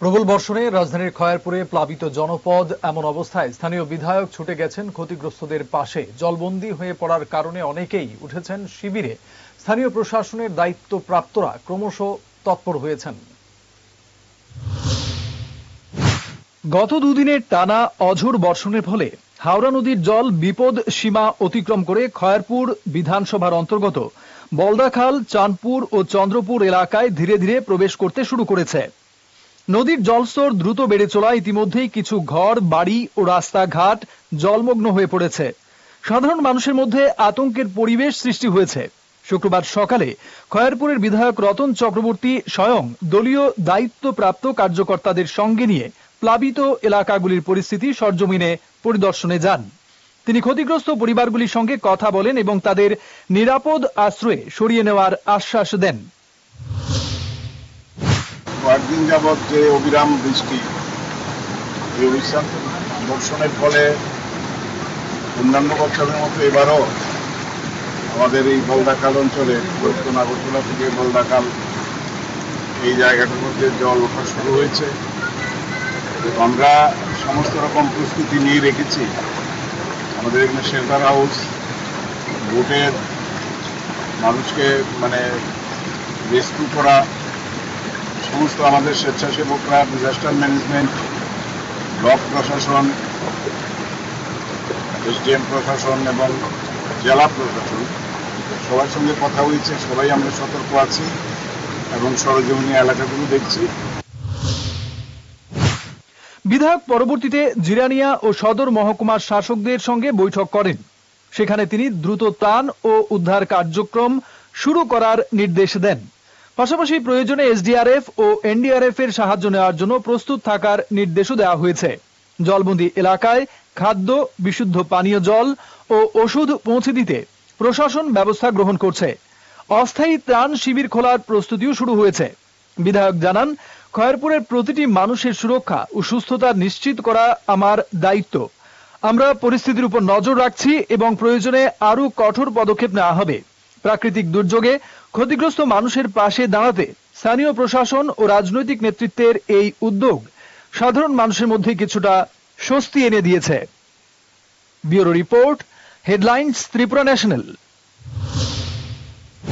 প্রবল বর্ষণে রাজধানীর খয়ারপুরে প্লাবিত জনপদ এমন অবস্থায় স্থানীয় বিধায়ক ছুটে গেছেন ক্ষতিগ্রস্তদের পাশে। জলবন্দী হয়ে পড়ার কারণে অনেকেই উঠেছেন শিবিরে। স্থানীয় প্রশাসনের দায়িত্বপ্রাপ্তরা ক্রমশ তৎপর হয়েছেন। গত দুদিনের টানা অঝোর বর্ষণের ফলে হাওড়া নদীর জল বিপদ সীমা অতিক্রম করে খয়ারপুর বিধানসভার অন্তর্গত বলদাখাল, চাঁদপুর ও চন্দ্রপুর এলাকায় ধীরে ধীরে প্রবেশ করতে শুরু করেছে। নদীর জলস্তর দ্রুত বেড়ে চলায় ইতিমধ্যেই কিছু ঘর, বাড়ি ও রাস্তাঘাট জলমগ্ন হয়ে পড়েছে। সাধারণ মানুষের মধ্যে আতঙ্কের পরিবেশ সৃষ্টি হয়েছে। শুক্রবার সকালে খয়ারপুরের বিধায়ক রতন চক্রবর্তী স্বয়ং দলীয় দায়িত্বপ্রাপ্ত কার্যকর্তাদের সঙ্গে নিয়ে প্লাবিত এলাকাগুলির পরিস্থিতি সরজমিনে পরিদর্শনে যান। তিনি ক্ষতিগ্রস্ত পরিবারগুলির সঙ্গে কথা বলেন এবং তাদের নিরাপদ আশ্রয়ে সরিয়ে নেওয়ার আশ্বাস দেন। কয়েকদিন যাবৎ যে অবিরাম বৃষ্টি এই অবিশ্রাম বর্ষণের ফলে অন্যান্য বছরের মতো এবারও আমাদের এই বলদাকাল অঞ্চলে দক্ষিণ আগরতলা থেকে বলদাকাল এই জায়গাটার মধ্যে জল ওঠা শুরু হয়েছে। আমরা সমস্ত রকম প্রস্তুতি নিয়ে রেখেছি। আমাদের এখানে শেল্টার হাউস, বোটের মানুষকে মানে রেস্কিউ করা সমস্ত আমাদের স্বেচ্ছাসেবকরা ডিজাস্টার ম্যানেজমেন্ট ব্লক প্রশাসন, এসডিএম প্রশাসন এবং জেলা প্রশাসন, সবার সঙ্গে কথা হয়েছে, সবাই আমরা সতর্ক আছি এবং সরজমিনী এলাকাগুলো দেখছি। বিধায়ক পরবর্তীতে জিরানিয়া ও সদর মহকুমার শাসকদের সঙ্গে বৈঠক করেন। সেখানে তিনি দ্রুত ত্রাণ ও উদ্ধার কার্যক্রম শুরু করার নির্দেশ দেন। পাশাপাশি প্রয়োজনে এসডিআরএফ ও এনডিআরএফ এর সাহায্য নেওয়ার জন্য প্রস্তুত থাকার নির্দেশও দেওয়া হয়েছে। জলবন্দী এলাকায় খাদ্য, বিশুদ্ধ পানীয় জল ও ওষুধ পৌঁছে দিতে প্রশাসন ব্যবস্থা গ্রহণ করছে। অস্থায়ী ত্রাণ শিবির খোলার প্রস্তুতিও শুরু হয়েছে। বিধায়ক জানান, খয়েরপুরের প্রতিটি মানুষের সুরক্ষা ও সুস্থতা নিশ্চিত করা আমার দায়িত্ব। আমরা পরিস্থিতির উপর নজর রাখছি এবং প্রয়োজনে আরও কঠোর পদক্ষেপ নেওয়া হবে। প্রাকৃতিক দুর্যোগে ক্ষতিগ্রস্ত মানুষের পাশে দাঁড়াতে স্থানীয় প্রশাসন ও রাজনৈতিক নেতৃত্বের এই উদ্যোগ সাধারণ মানুষের মধ্যে কিছুটা স্বস্তি এনে দিয়েছে। Bureau report, Headlines, Tripura National.